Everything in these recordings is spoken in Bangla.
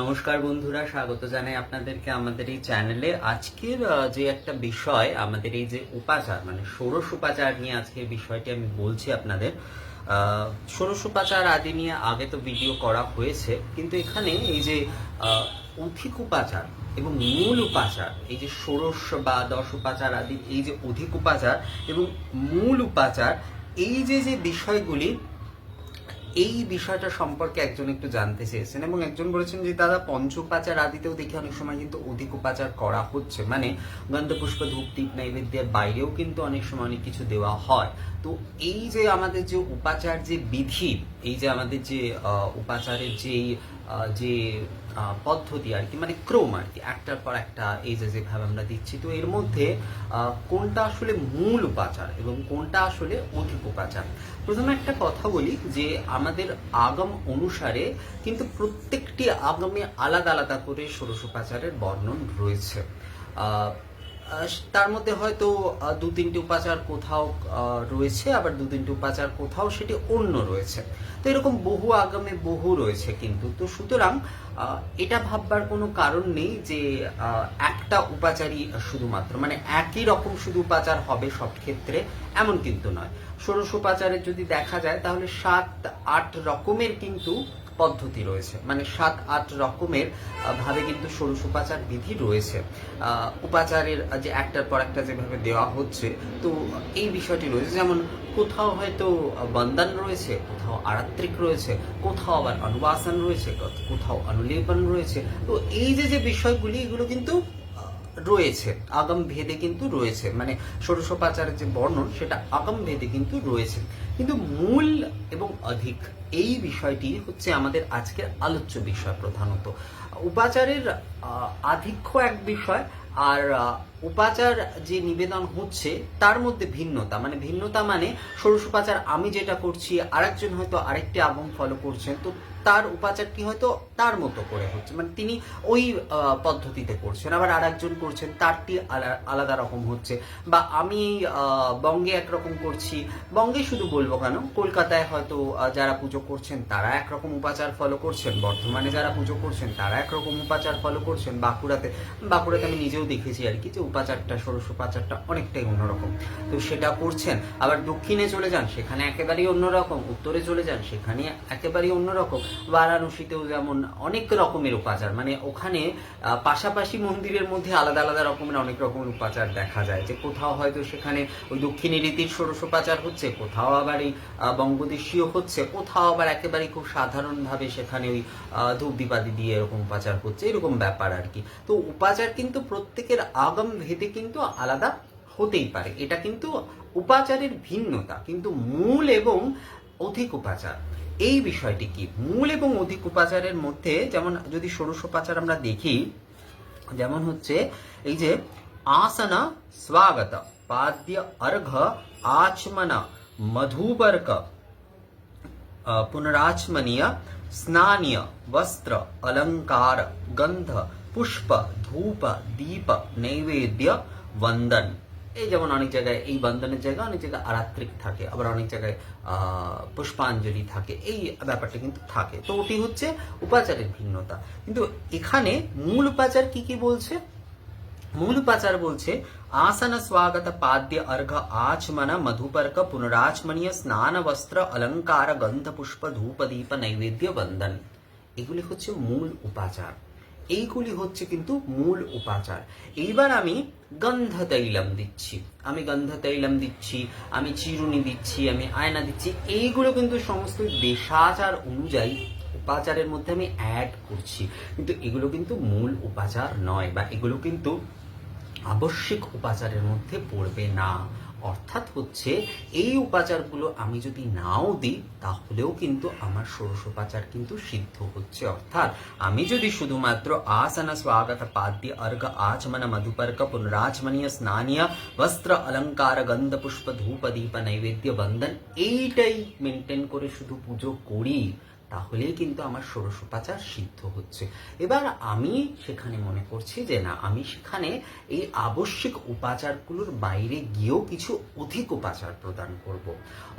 নমস্কার বন্ধুরা, স্বাগত জানাই আপনাদেরকে আমাদের এই চ্যানেলে। আজকের যে একটা বিষয়, আমাদের এই যে উপাচার মানে ষোড়শ উপাচার নিয়ে আজকের বিষয়টি আমি বলছি আপনাদের। ষোড়শ উপাচার আদি নিয়ে আগে তো ভিডিও করা হয়েছে, কিন্তু এখানে এই যে অধিক উপাচার এবং মূল উপাচার, এই যে ষোড়শ বা দশ উপাচার আদি, এই যে অধিক উপাচার এবং মূল উপাচার, এই যে যে বিষয়গুলি এই বিষয়টা সম্পর্কে একজন একটু জানতে চেয়েছেন এবং একজন বলেছেন যে দাদা পঞ্চোপাচার আদিতেও দেখি অনেক সময় কিন্তু অধিক উপাচার করা হচ্ছে। মানে গন্ধপুষ্প, ধূপ, দীপ নৈবেদ্যের বাইরেও কিন্তু অনেক সময় অনেক কিছু দেওয়া হয়। তো এই যে আমাদের যে উপাচার যে বিধি, এই যে আমাদের যে উপাচারের যে যে পদ্ধতি আর কি মানে ক্রম আর কি, একটার পর একটা এই যে, যেভাবে আমরা দিচ্ছি। তো এর মধ্যে কোনটা আসলে মূল উপাচার এবং কোনটা আসলে অধিক উপাচার? প্রথমে একটা কথা বলি যে, আমাদের আগম অনুসারে কিন্তু প্রত্যেকটি আগমে আলাদা আলাদা করে ষোড়শোপাচারের বর্ণন রয়েছে। তার মধ্যে হয়তো দু তিনটি উপাচার কোথাও রয়েছে, আবার দু তিনটি উপাচার কোথাও সেটি অন্য রয়েছে। তো এরকম বহু আগামে বহু রয়েছে কিন্তু। তো সুতরাং এটা ভাববার কোনো কারণ নেই যে একটা উপাচারই শুধুমাত্র মানে একই রকম শুধু উপাচার হবে সব ক্ষেত্রে, এমন কিন্তু নয়। ষোড়শ উপাচারের যদি দেখা যায়, তাহলে সাত আট রকমের কিন্তু পদ্ধতি রয়েছে। মানে সাত, আট রকমের ভাবে কিন্তু ষোড়শ উপাচার বিধি রয়েছে। উপাচারের যে একটার পর একটা যেভাবে দেওয়া হচ্ছে, তো এই বিষয়টি রয়েছে। যেমন কোথাও হয়তো বন্দন রয়েছে, কোথাও আরাত্রিক রয়েছে, কোথাও আবার অনুবাসন রয়েছে, কোথাও অনুলেপন রয়েছে। তো এই যে যে বিষয়গুলি, এগুলো কিন্তু রয়েছে, আগম ভেদে কিন্তু রয়েছে। মানে ষোড়শোপাচারের যে বর্ণন, সেটা আগম ভেদে কিন্তু রয়েছে। কিন্তু মূল এবং অধিক এই বিষয়টি হচ্ছে আমাদের আজকের আলোচ্য বিষয় প্রধানত। উপাচারের আধিক্য এক বিষয় আর উপাচার যে নিবেদন হচ্ছে, তার মধ্যে ভিন্নতা। মানে ভিন্নতা মানে ষোড়শ উপাচার আমি যেটা করছি, আরেকজন হয়তো আরেকটি আগম ফলো করছেন, তো তার উপাচারটি হয়তো তার মতো করে হচ্ছে। মানে তিনি ওই পদ্ধতিতে করছেন, আবার আর একজন করছেন, তারটি আলা- আলাদা রকম হচ্ছে। বা আমি বঙ্গে একরকম করছি, বঙ্গে শুধু বলব কেন, কলকাতায় হয়তো যারা পুজো করছেন, তারা একরকম উপাচার ফলো করছেন, বর্ধমানে যারা পুজো করছেন, তারা একরকম উপাচার ফলো করছেন, বাঁকুড়াতে। বাঁকুড়াতে আমি নিজেও দেখেছি আর কি, যে উপাচারটা ষোড়শ উপাচারটা অনেকটাই অন্যরকম। তো সেটা করছেন, আবার দক্ষিণে চলে যান, সেখানে একেবারেই অন্যরকম, উত্তরে চলে যান, সেখানে একেবারেই অন্যরকম। বারাণসীতেও যেমন অনেক রকমের উপাচার মানে ওখানে পাশাপাশি মন্দিরের মধ্যে আলাদা আলাদা রকমের অনেক রকমের উপাচার দেখা যায়। যে কোথাও হয়তো সেখানে ওই দক্ষিণী রীতির ষোড়শোপাচার হচ্ছে, কোথাও আবার এই বঙ্গদেশীয় হচ্ছে, কোথাও আবার একেবারে খুব সাধারণভাবে সেখানে ওই ধূপ দিয়ে এরকম উপাচার হচ্ছে, এরকম ব্যাপার আর কি। তো উপাচার কিন্তু প্রত্যেকের আগম ভেদে কিন্তু আলাদা হতেই পারে। এটা কিন্তু উপাচারের ভিন্নতা। কিন্তু মূল এবং অধিক উপাচার, এই বিষয়টি কি? মূল এবং অধিক উপাচারের মধ্যে যেমন যদি ষোড়শ উপাচার আমরা দেখি, যেমন হচ্ছে এই যে আসনা স্বাগত, পাদ্য অর্ঘ আচমনা মধুবর্ক পুনরাচমনীয়, স্নানীয়, বস্ত্র, অলঙ্কার, গন্ধ पुष्प, धूप, दीप, नैवेद्य, वंदन। जमन अनेक जगह वंदन जगह, अनेक जगह आरत्रिक थे अब अनेक जगह पुष्पाजलि थे बेपारे तो हमारे उपाचार भिन्नता। क्योंकि एखने मूल उपाचार की कि बोलते मूल उपाचार बोलते आसन, स्वागत, पाद्य, अर्घ, आचमन, मधुपर्क पुनराचमणीय स्नान, वस्त्र, अलंकार, गंध, पुष्प, धूप, दीप, नैवेद्य, वंदन। एगुली हम मूल उपाचार। এইগুলি হচ্ছে কিন্তু মূল উপাচার। এইবার আমি গন্ধ তৈলম দিচ্ছি। আমি গন্ধ তৈলম দিচ্ছি, আমি চিরুনি দিচ্ছি, আমি আয়না দিচ্ছি, এইগুলো কিন্তু সমস্ত দেশাচার অনুযায়ী উপাচারের মধ্যে আমি অ্যাড করছি। কিন্তু এগুলো কিন্তু মূল উপাচার নয় বা এগুলো কিন্তু আবশ্যিক উপাচারের মধ্যে পড়বে না। অর্থাৎ হচ্ছে এই উপাচারগুলো আমি যদি নাও দিই, তাহলেও কিন্তু আমার ষোড়শোপাচার কিন্তু সিদ্ধ হচ্ছে। অর্থাৎ আমি যদি শুধুমাত্র আসন স্বাগত পাদ্য অর্ঘ আচমন মধুপর্ক পুনরাচমনীয় স্নানীয় বস্ত্র অলঙ্কার গন্ধ পুষ্প ধূপ দীপ নৈবেদ্য বন্ধন, এইটাই মেনটেন করে শুধু পুজো করি। তাহলেই কিন্তু আমার ষোড়শোপাচার সিদ্ধ হচ্ছে। এবার আমি সেখানে মনে করছি যে না, আমি সেখানে এই আবশ্যিক উপাচারগুলোর বাইরে গিয়েও কিছু অধিক উপাচার প্রদান করব।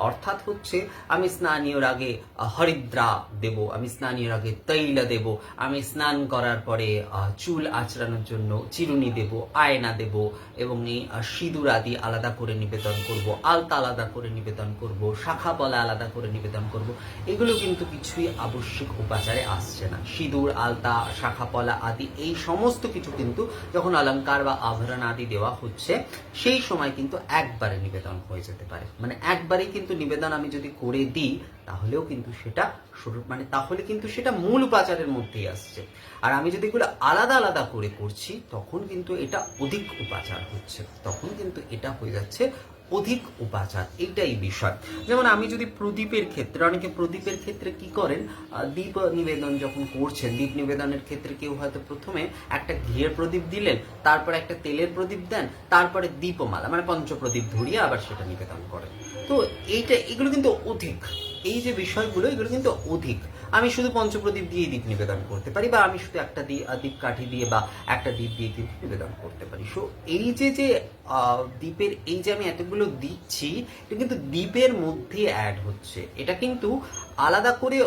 অর্থাৎ হচ্ছে, আমি স্নানীয় আগে হরিদ্রা দেব, আমি স্নানীয় আগে তৈল দেব, আমি স্নান করার পরে চুল আঁচড়ানোর জন্য চিরুনি দেব, আয়না দেব এবং এই সিঁদুর আদি আলাদা করে নিবেদন করব, আলতা আলাদা করে নিবেদন করব, শাখা পলা আলাদা করে নিবেদন করব। এগুলো কিন্তু কিছুই আবশ্যিক উপাচারে আসছে না। সিঁদুর, আলতা শাখা পলা আদি এই সমস্ত কিছু কিন্তু যখন অলংকার বা আভরণ আদি দেওয়া হচ্ছে, সেই সময় কিন্তু একবারে নিবেদন হয়ে যেতে পারে। মানে একবারেই কিন্তু নিবেদন আমি যদি করে দিই, তাহলেও কিন্তু সেটা মানে তাহলে কিন্তু সেটা মূল উপাচারের মধ্যেই আসছে। আর আমি যদি এগুলো আলাদা আলাদা করে করছি, তখন কিন্তু এটা অধিক উপাচার হচ্ছে। তখন কিন্তু এটা হয়ে যাচ্ছে অধিক উপাচার, এইটাই বিষয়। যেমন আমি যদি প্রদীপের ক্ষেত্রে, অনেকে প্রদীপের ক্ষেত্রে কি করেন? দীপ নিবেদন যখন করছেন, দীপ নিবেদনের ক্ষেত্রে কেউ হয়তো প্রথমে একটা ঘিয়ের প্রদীপ দিলেন, তারপরে একটা তেলের প্রদীপ দেন, তারপরে দীপমালা মানে পঞ্চপ্রদীপ ধরিয়ে আবার সেটা নিবেদন করেন। তো এইটা, এগুলো কিন্তু অধিক। এই যে বিষয়গুলো, এগুলো কিন্তু অধিক। আমি শুধু পঞ্চপ্রদীপ দিয়ে দীপ নিবেদন করতে পারি বা আমি শুধু একটা দীপ কাঠি দিয়ে বা একটা দ্বীপ দিয়ে দীপ নিবেদন করতে পারি। সো এই যে যে দ্বীপের এই যে আমি এতগুলো দিচ্ছি, এটা কিন্তু দ্বীপের মধ্যে অ্যাড হচ্ছে। এটা কিন্তু আলাদা করে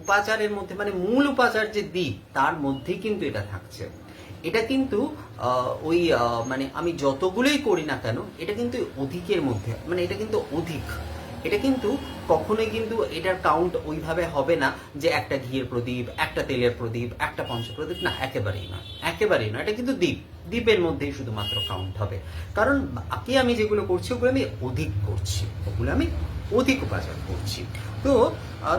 উপাচারের মধ্যে মানে মূল উপাচার যে দ্বীপ তার মধ্যেই কিন্তু এটা থাকছে। এটা কিন্তু ওই মানে আমি যতগুলোই করি না কেন, এটা কিন্তু অধিকের মধ্যে মানে এটা কিন্তু অধিক। এটা কিন্তু কখনোই কিন্তু এটার কাউন্ট ওইভাবে হবে না যে একটা ঘিয়ের প্রদীপ, একটা তেলের প্রদীপ, একটা পঞ্চপ্রদীপ, না, একেবারেই না একেবারেই না এটা কিন্তু দ্বীপ। দ্বীপের মধ্যেই শুধুমাত্র কাউন্ট হবে। কারণ বাকি আমি যেগুলো করছি, ওগুলো আমি অধিক করছি। ওগুলো আমি অধিক উপাচার করছি। তো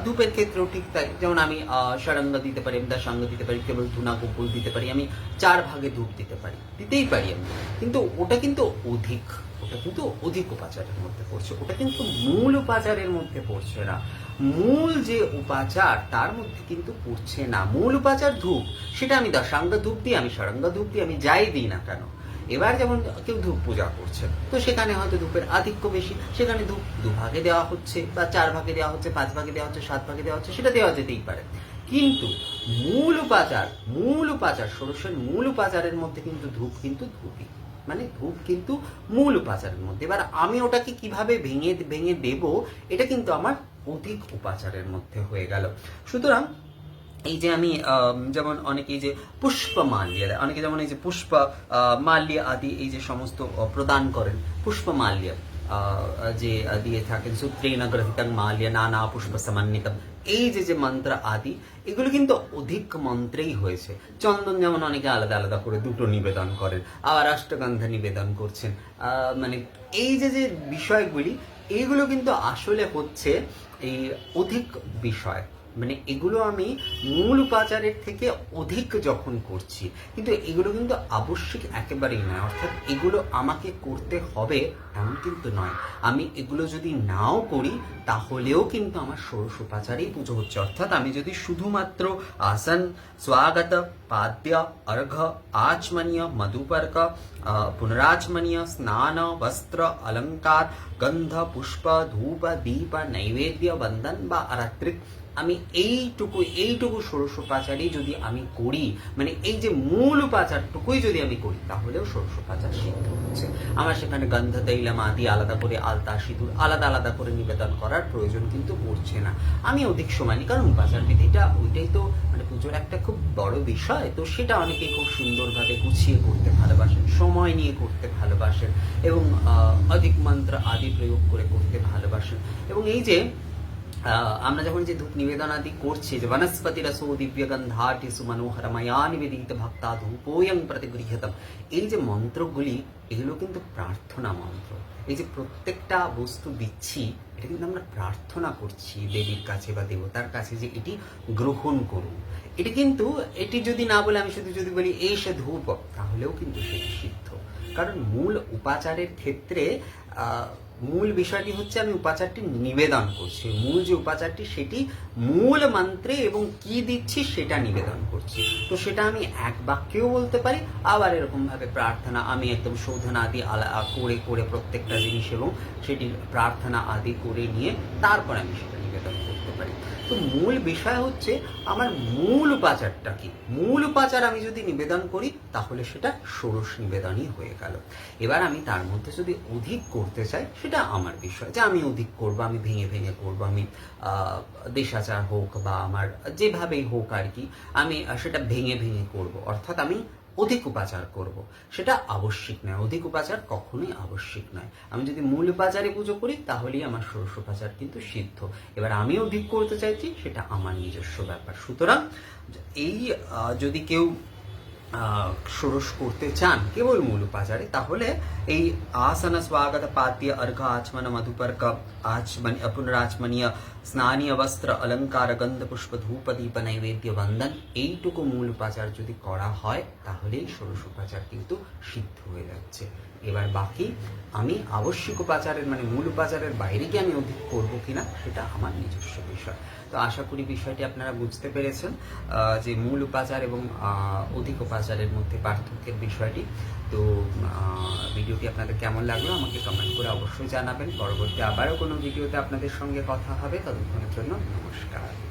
ধূপের ক্ষেত্রেও ঠিক তাই। যেমন আমি ষড়াঙ্গ দিতে পারি দাসাঙ্গ দিতে পারি, কেবল ধুনা গোপুল দিতে পারি, আমি চার ভাগে ধূপ দিতে পারি, দিতেই পারি আমি। কিন্তু ওটা কিন্তু অধিক। ওটা কিন্তু অধিক উপাচারের মধ্যে পড়ছে, ওটা কিন্তু মূল উপাচারের মধ্যে পড়ছে না। মূল যে উপাচার, তার মধ্যে কিন্তু পড়ছে না। মূল উপাচার ধূপ, সেটা আমি দশাঙ্গ ধূপ দিই, আমি ষড়াঙ্গ ধূপ দিই, আমি যাই দিই না কেন? এবার যেমন কেউ ধূপ পূজা করছে, তো সেখানে হয়তো ধূপের আধিক্য বেশি, সেখানে ধূপ দু ভাগে দেওয়া হচ্ছে, বা চার ভাগে দেওয়া হচ্ছে, পাঁচ ভাগে দেওয়া হচ্ছে, সাত ভাগে দেওয়া হচ্ছে, সেটা দেওয়া যেতেই পারে। কিন্তু মূল উপাচার মূল উপাচার, ষোড়শের মূল উপাচারের মধ্যে কিন্তু ধূপ কিন্তু ধূপই। মানে ধূপ কিন্তু মূল উপাচারের মধ্যে। এবার আমি ওটাকে কীভাবে ভেঙে ভেঙে দেব, এটা কিন্তু আমার অধিক উপাচারের মধ্যে হয়ে গেল। সুতরাং এই যে আমি যেমন অনেকে যে পুষ্প মাল্য দেয় অনেকে যেমন এই যে পুষ্প মাল্য আদি এই যে সমস্ত প্রদান করেন পুষ্প মাল্য যে দিয়ে থাকেন। সূত্রেণ গ্রহিতাং মাল্য, নানা পুষ্প সমন্বিত এই যে যে মন্ত্র আদি, এগুলো কিন্তু অধিক মন্ত্রেই হয়েছে। চন্দন যেমন অনেকে আলাদা আলাদা করে দুটো নিবেদন করেন, আবার অষ্টগন্ধা নিবেদন করছেন। মানে এই যে যে বিষয়গুলি এইগুলো কিন্তু আসলে হচ্ছে এই অধিক বিষয়। মানে এগুলো আমি মূল উপাচারের থেকে অধিক যখন করছি, কিন্তু এগুলো কিন্তু আবশ্যিক একেবারেই নয়। অর্থাৎ এগুলো আমাকে করতে হবে এমন কিন্তু নয়। আমি এগুলো যদি নাও করি, তাহলেও কিন্তু আমার ষোড়শ উপাচারেই পুজো হচ্ছে। অর্থাৎ আমি যদি শুধুমাত্র আসন, স্বাগত, পাদ্য অর্ঘ আচমনীয়, মধুপর্ক পুনরাচমনীয়, স্নান, বস্ত্র, অলঙ্কার, গন্ধ, পুষ্প, ধূপ, দীপ, নৈবেদ্য, বন্দন বা আরাত্রিক আমি এইটুকু এইটুকু ষোড়শ উপাচারই যদি আমি করি মানে এই যে মূল পাচারটুকুই যদি আমি করি, তাহলেও ষোড়শ উপাচার সিদ্ধ হচ্ছে। আমার সেখানে গন্ধ তৈলাম আদি আলাদা করে আলতা সিঁদুর আলাদা আলাদা করে নিবেদন করার প্রয়োজন কিন্তু পড়ছে না। আমি অধিক সময় নিই, কারণ পাচার বিধিটা ওইটাই তো মানে পুজোর একটা খুব বড় বিষয়, তো সেটা অনেকে খুব সুন্দরভাবে গুছিয়ে করতে ভালোবাসেন, সময় নিয়ে করতে ভালোবাসেন, এবং অধিক মন্ত্র আদি প্রয়োগ করে করতে ভালোবাসেন। এবং এই যে আমরা যখন যে ধূপ নিবেদন আদি করছি, যে বনস্পতি রসো সুমনোহর মায়া নিবেদিত ভক্তা ধূপোয়ং প্রতিগৃহতম, এই যে মন্ত্রগুলি, এগুলো কিন্তু প্রার্থনা মন্ত্র। এই যে প্রত্যেকটা বস্তু দিচ্ছি, এটা কিন্তু আমরা প্রার্থনা করছি দেবীর কাছে বা দেবতার কাছে যে এটি গ্রহণ করুন। এটি কিন্তু, এটি যদি না বলে আমি শুধু যদি বলি এই সে ধূপ, তাহলেও কিন্তু সেটি সিদ্ধ। কারণ মূল উপাচারের ক্ষেত্রে মূল বিষয়টি হচ্ছে আমি উপাচারটি নিবেদন করছি। মূল যে উপাচারটি, সেটি মূল মন্ত্রে এবং কি দিচ্ছি সেটা নিবেদন করছি। তো সেটা আমি এক বাক্যেও বলতে পারি, আবার এরকমভাবে প্রার্থনা আমি একদম শোধনা আদি আলা- করে করে প্রত্যেকটা জিনিস এবং সেটি প্রার্থনা আদি করে নিয়ে তারপর আমি সেটা নিবেদন করতে পারি। তো মূল বিষয় হচ্ছে আমার মূল উপাচারটা কি? মূল উপাচার আমি যদি নিবেদন করি, তাহলে সেটা ষোড়শ নিবেদনই হয়ে গেল। এবার আমি তার মধ্যে যদি অধিক করতে চাই, সেটা আমার বিষয়। যে আমি অধিক করব, আমি ভেঙে ভেঙে করব, আমি দেশাচার হোক বা আমার যেভাবেই হোক আর কি, আমি সেটা ভেঙে ভেঙে করব। অর্থাৎ আমি অধিক উপাচার করব। সেটা আবশ্যিক নয়। অধিক উপাচার কখনোই আবশ্যিক নয়। আমি যদি মূল উপাচারে পুজো করি, তাহলেই আমার ষোড়শ উপাচার কিন্তু সিদ্ধ। এবার আমি অধিক করতে চাইছি, সেটা আমার নিজস্ব ব্যাপার। সুতরাং, এই যদি কেউ ষোড়শ করতে চান কেবল মূল উপাচারে, তাহলে এই আসন স্বাগত পাত্য অর্ঘ আচমন মধুপর্ক আচমন, পুনরাচমনীয় স্নানীয় বস্ত্র অলঙ্কার গন্ধ পুষ্প ধূপ দীপ নৈবেদ্য বন্দন এইটুকু মূল উপাচার যদি করা হয়, তাহলেই ষোড়শ উপাচার কিন্তু সিদ্ধ হয়ে যাচ্ছে। এবার বাকি, আমি আবশ্যিক উপাচারের মানে মূল উপাচারের বাইরে গিয়ে আমি অধিক করব কিনা, সেটা আমার নিজস্ব বিষয়। তো আশা করি বিষয়টি আপনারা বুঝতে পেরেছেন যে মূল উপাচার এবং অধিক উপাচারের মধ্যে পার্থক্যের বিষয়টি। তো ভিডিওটি আপনাদের কেমন লাগল আমাকে কমেন্ট করে অবশ্যই জানাবেন। পরবর্তী আবারও কোনো ভিডিওতে আপনাদের সঙ্গে কথা হবে। ততক্ষণের জন্য নমস্কার।